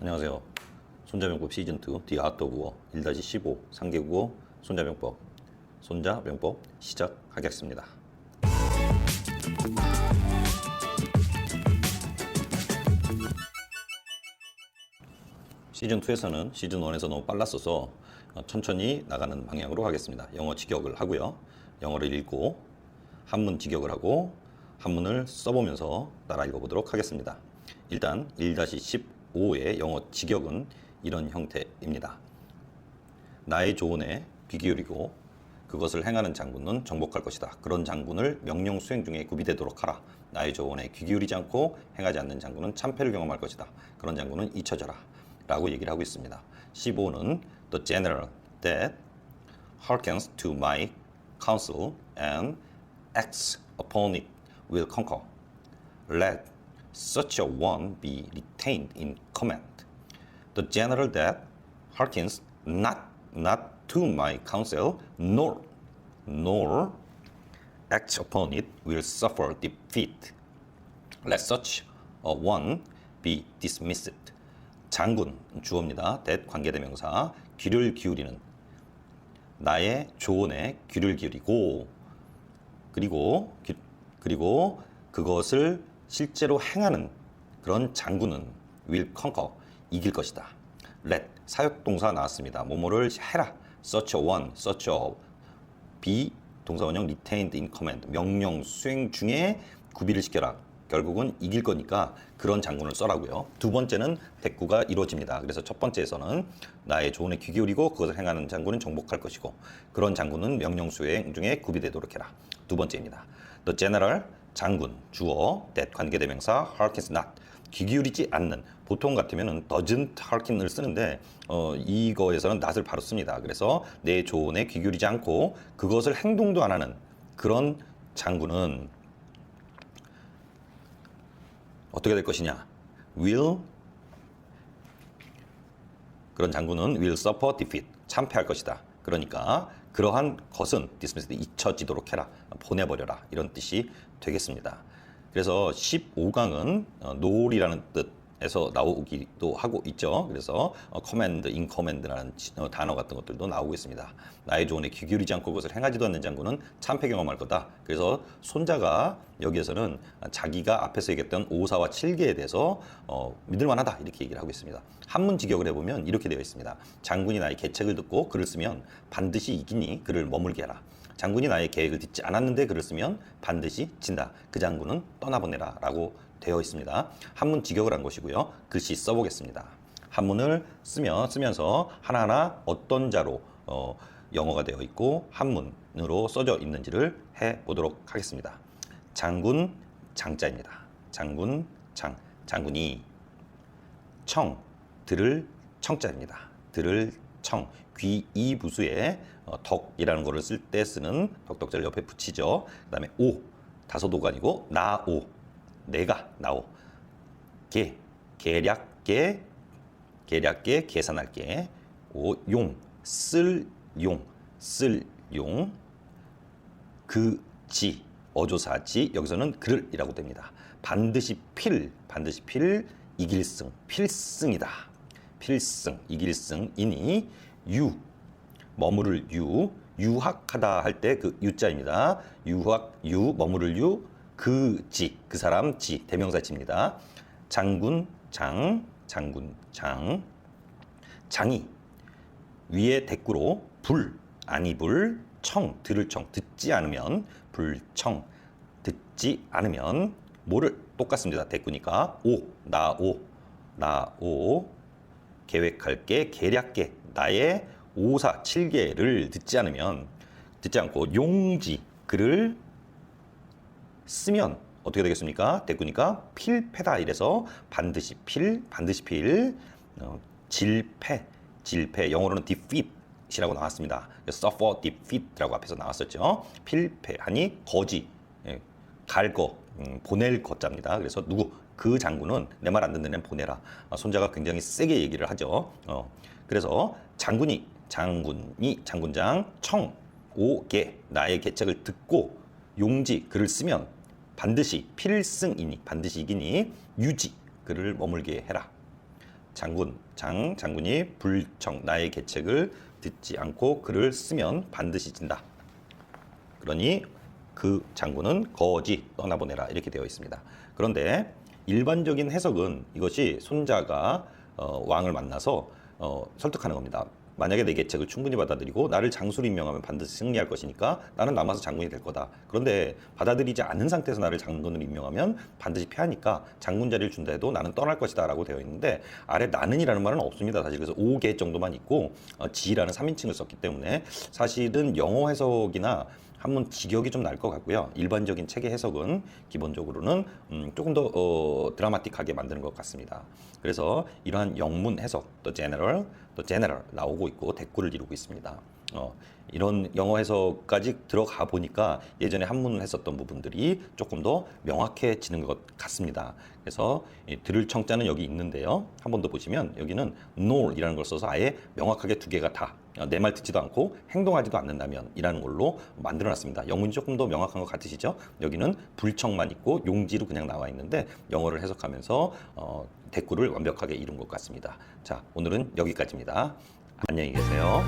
안녕하세요. 손자병법 시즌2 디 아트 오브 워 1-15 상계국어 손자병법 손자병법 시작하겠습니다. 시즌2에서는 시즌1에서 너무 빨랐어서 어, 천천히 나가는 방향으로 하겠습니다. 영어 직역을 하고요. 영어를 읽고 한문 직역을 하고 한문을 써보면서 따라 읽어보도록 하겠습니다. 일단 1-15의 영어 직역은 이런 형태입니다. 나의 조언에 귀 기울이고 그것을 행하는 장군은 정복할 것이다. 그런 장군을 명령 수행 중에 구비되도록 하라. 나의 조언에 귀 기울이지 않고 행하지 않는 장군은 참패를 경험할 것이다. 그런 장군은 잊혀져라. 라고 얘기를 하고 있습니다. 15는 The general that hearkens to my counsel and acts upon it will conquer. Let such a one be retained in command. The general that hearkens not not to my counsel nor nor acts upon it will suffer defeat. Let such a one be dismissed. 장군 주어입니다. that 관계대명사 귀를 기울이는 나의 조언에 귀를 기울이고 그리고 기- 그리고 그것을 실제로 행하는 그런 장군은 will conquer 이길 것이다. let 사역동사 나왔습니다. 뭐뭐를 해라. such a one, such a be 동사 원형 retained in command 명령 수행 중에 구비를 시켜라. 결국은 이길 거니까 그런 장군을 써라고요. 두 번째는 대꾸가 이루어집니다. 그래서 첫 번째에서는 나의 조언에 귀 기울이고 그것을 행하는 장군은 정복할 것이고 그런 장군은 명령 수행 중에 구비되도록 해라. 두 번째입니다. The general 장군 주어 that 관계대명사 hearkens not 귀 기울이지 않는 보통 같으면은 doesn't hearken을 쓰는데 어, 이거에서는 not을 바로 씁니다. 그래서 내 조언에 귀 기울이지 않고 그것을 행동도 안 하는 그런 장군은 어떻게 될 것이냐? will 그런 장군은 will suffer defeat 참패할 것이다. 그러니까 그러한 것은 dismissed 잊혀지도록 해라 보내버려라 이런 뜻이 되겠습니다. 그래서 15강은 어, 놀이라는 뜻 에서 나오기도 하고 있죠. 그래서 어, command라는 지- 어, 단어 같은 것들도 나오고 있습니다. 나의 조언에 귀 기울이지 않고 그것을 행하지도 않는 장군은 참패 경험할 거다. 그래서 손자가 여기에서는 자기가 앞에서 얘기했던 오사와 칠계에 대해서 어, 믿을만하다 이렇게 얘기를 하고 있습니다. 한문 직역을 해보면 이렇게 되어 있습니다. 장군이 나의 계책을 듣고 글을 쓰면 반드시 이기니 그를 머물게 하라. 장군이 나의 계획을 듣지 않았는데 글을 쓰면 반드시 진다. 그 장군은 떠나보내라 라고 되어 있습니다. 한문 직역을 한 것이고요. 글씨 써보겠습니다. 한문을 쓰면 쓰면서 하나하나 어떤 자로 어, 영어가 되어 있고 한문으로 써져 있는지를 해 보도록 하겠습니다. 장군 장자입니다. 장군 장 장군이 청 들을 청자입니다. 들을 청 귀 이 부수에 어, 덕이라는 거를 쓸 때 쓰는 덕덕자를 옆에 붙이죠. 그다음에 오 다소도가 아니고 나오 내가 나오 개 계략계 계략계 계산할게 오용 쓸용 쓸용 그지 어조사지 여기서는 그를이라고 됩니다. 반드시 필 반드시 필 이길승 필승이다. 필승 이길승이니 유 머무를 유 유학하다 할 때 그 유자입니다. 유학 유 머무를 유 그 지 그 사람 지 대명사 지입니다. 장군 장 장군 장 장이 위에 대꾸로 불 아니 불 청 들을 청 듣지 않으면 불청 듣지 않으면 뭐를 똑같습니다 대꾸니까 오 나오 나오 계획할게 계략게 나의 오사 칠계를 듣지 않으면 듣지 않고 용지 글을 쓰면 어떻게 되겠습니까? 대꾸니까 필패다 이래서 반드시 필 반드시 필 어, 질패 질패 영어로는 defeat이라고 나왔습니다. suffer defeat라고 앞에서 나왔었죠. 필패하니 거지 예, 갈 거 음, 보낼 거자입니다. 그래서 누구 그 장군은 내 말 안 듣는 애 보내라. 아, 손자가 굉장히 세게 얘기를 하죠. 어, 그래서 장군이 장군이 장군장 청 오계 나의 계책을 듣고 용지 글을 쓰면 반드시 필승이니 반드시 이기니 유지 그를 머물게 해라. 장군, 장, 장군이 불청, 나의 계책을 듣지 않고 글을 쓰면 반드시 진다. 그러니 그 장군은 거지 떠나보내라 이렇게 되어 있습니다. 그런데 일반적인 해석은 이것이 손자가 어, 왕을 만나서 어, 설득하는 겁니다. 만약에 내 계책을 충분히 받아들이고 나를 장수로 임명하면 반드시 승리할 것이니까 나는 남아서 장군이 될 거다. 그런데 받아들이지 않은 상태에서 나를 장군으로 임명하면 반드시 패하니까 장군 자리를 준다 해도 나는 떠날 것이다 라고 되어 있는데 아래 나는이라는 말은 없습니다. 사실 그래서 5개 정도만 있고 어, 지라는 3인칭을 썼기 때문에 사실은 영어 해석이나 한문 직역이 좀 날 것 같고요. 일반적인 책의 해석은 기본적으로는 음, 조금 더 어, 드라마틱하게 만드는 것 같습니다. 그래서 이러한 영문 해석, 또 general, 또 general 나오고 있고 대꾸를 이루고 있습니다. 어, 이런 영어 해석까지 들어가 보니까 예전에 한문을 했었던 부분들이 조금 더 명확해지는 것 같습니다. 그래서 이 들을 청자는 여기 있는데요. 한 번 더 보시면 여기는 nol이라는 걸 써서 아예 명확하게 두 개가 다 내 말 듣지도 않고 행동하지도 않는다면 이라는 걸로 만들어 놨습니다. 영문이 조금 더 명확한 것 같으시죠? 여기는 불청만 있고 용지로 그냥 나와 있는데 영어를 해석하면서 어, 대꾸를 완벽하게 이룬 것 같습니다. 자, 오늘은 여기까지입니다. 안녕히 계세요.